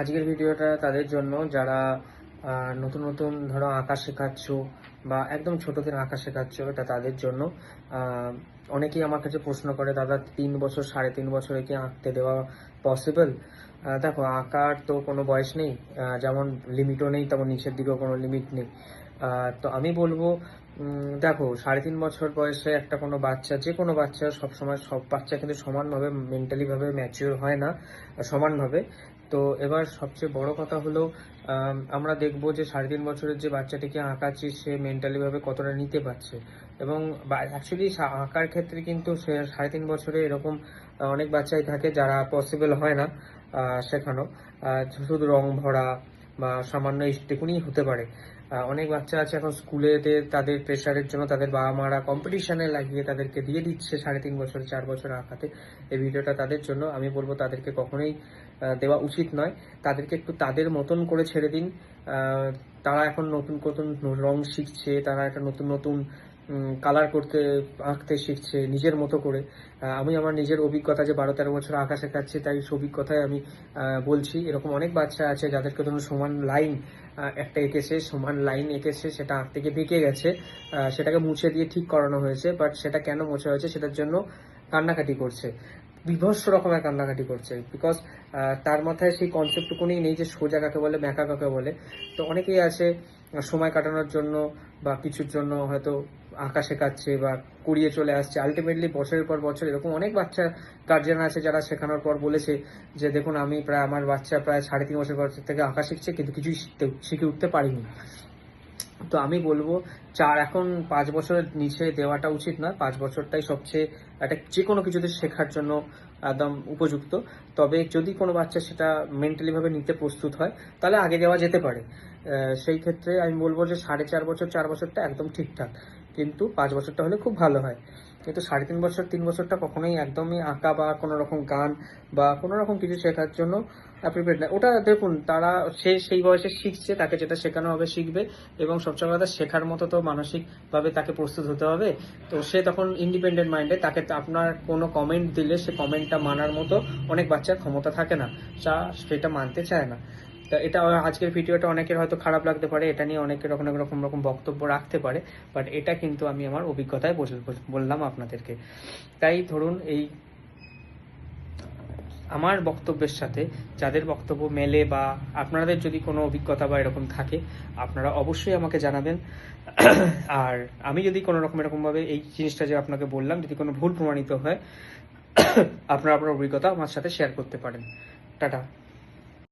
আজকের ভিডিওটা তাদের জন্য যারা নতুন নতুন ধরো আঁকা শেখাচ্ছ বা একদম ছোটদের আঁকা শেখাচ্ছ, এটা তাদের জন্য। অনেকেই আমার কাছে প্রশ্ন করে, দাদা, তিন বছর, সাড়ে তিন বছরে কি আঁকতে দেওয়া পসিবল দেখো, আঁকার তো কোনো বয়স নেই যেমন লিমিটও নেই, তেমন নিচের দিকেও কোনো লিমিট নেই। তো আমি বলব দেখো, সাড়ে তিন বছর বয়সে একটা কোনো বাচ্চা, যে কোনো বাচ্চা সবসময়, সব বাচ্চা কিন্তু সমানভাবে মেন্টালিভাবে ম্যাচিওর হয় না, সমানভাবে। তো এবার সবচেয়ে বড় কথা হলো আমরা দেখব যে সাড়ে তিন বছরের যে বাচ্চাটিকে আঁকাচ্ছি, সে মেন্টালিভাবে কতটা নিতে পারছে। এবং অ্যাকচুয়ালি আঁকার ক্ষেত্রে কিন্তু সে সাড়ে তিন বছরে এরকম অনেক বাচ্চাই থাকে যারা পসিবল হয় না শেখানো। শুধু রং ভরা বা সামান্য এইটুকুনি হতে পারে। অনেক বাচ্চা আছে এখন স্কুলেতে তাদের প্রেশারের জন্য তাদের বাবা মারা কম্পিটিশনে লাগিয়ে তাদেরকে দিয়ে দিচ্ছে সাড়ে তিন বছর, চার বছর আঁকাতে। এই ভিডিওটা তাদের জন্য, আমি বলব তাদেরকে কখনোই দেওয়া উচিত নয়। তাদেরকে একটু তাদের মতন করে ছেড়ে দিন। তারা এখন নতুন নতুন রং শিখছে, তারা একটা নতুন নতুন কালার করতে, আঁকতে শিখছে, নিজের মতো করে। আমি আমার নিজের অভিজ্ঞতা যে বারো তেরো বছর আঁকা শেখাচ্ছি, তাই অভিজ্ঞতায় আমি বলছি। এরকম অনেক বাচ্চা আছে যাদেরকে ধরুন সমান লাইন একটা এঁকেছে, সমান লাইন এঁকেছে, সেটা আঁকতে গিয়ে বেঁকে গেছে সেটাকে মুছে দিয়ে ঠিক করানো হয়েছে বাট সেটা কেন মোছা হয়েছে, সেটার জন্য কান্নাকাটি করছে। বিভৎস রকমের কান্নাকাটি করছে বিকজ তার মাথায় সেই কনসেপ্টটুকুনি নেই যে সোজা কাকে বলে, ম্যাকা কাকে বলে। তো অনেকেই আছে, সময় কাটানোর জন্য বা কিছুর জন্য হয়তো আঁকা শেখাচ্ছে বা কুড়িয়ে চলে আসছে। আলটিমেটলি বছরের পর বছর এরকম অনেক বাচ্চা গার্জিয়ান আছে যারা শেখানোর পর বলেছে যে, দেখুন, আমি প্রায়, আমার বাচ্চা প্রায় সাড়ে তিন বছর বয়স থেকে আঁকা শিখছে, কিন্তু কিছুই শিখতে, শিখে উঠতে পারিনি। তো আমি বলব, চার এখন পাঁচ বছরের নিচে দেওয়াটা উচিত না পাঁচ বছরটাই সবচেয়ে একটা যে কোনো কিছুতে শেখার জন্য একদম উপযুক্ত। তবে যদি কোনো বাচ্চা সেটা মেন্টালিভাবে নিতে প্রস্তুত হয়, তাহলে আগে দেওয়া যেতে পারে। সেই ক্ষেত্রে আমি বলব যে সাড়ে চার বছর, চার বছরটা একদম ঠিকঠাক। কিন্তু পাঁচ বছরটা হলে খুব ভালো হয়। কিন্তু সাড়ে তিন বছর, তিন বছরটা কখনোই একদমই আঁকা বা কোনো রকম গান বা কোনো রকম কিছু শেখার জন্য প্রিপেয়ার না। ওটা দেখুন, তারা সে সেই বয়সে শিখছে, তাকে যেটা শেখানো হবে শিখবে এবং সবচেয়ে কথা শেখার মতো তো মানসিকভাবে তাকে প্রস্তুত হতে হবে। তো সে তখন ইন্ডিপেন্ডেন্ট মাইন্ডে তাকে আপনার কোনো কমেন্ট দিলে সে কমেন্টটা মানার মতো অনেক বাচ্চার ক্ষমতা থাকে না। যা সেটা মানতে চায় না। এটা আজকের ভিডিওটা অনেকের হয়তো খারাপ লাগতে পারে, এটা নিয়ে অনেকের অনেক রকম রকম বক্তব্য রাখতে পারে বাট এটা কিন্তু আমি আমার অভিজ্ঞতায় বল- বললাম আপনাদেরকে। তাই ধরুন এই আমার বক্তব্যের সাথে যাদের বক্তব্য মেলে বা আপনাদের যদি কোনো অভিজ্ঞতা বা এরকম থাকে, আপনারা অবশ্যই আমাকে জানাবেন। আর আমি যদি কোনো রকম এরকমভাবে এই জিনিসটা যে আপনাকে বললাম, যদি কোনো ভুল প্রমাণিত হয়, আপনারা আপনার অভিজ্ঞতা আমার সাথে শেয়ার করতে পারেন। টাটা।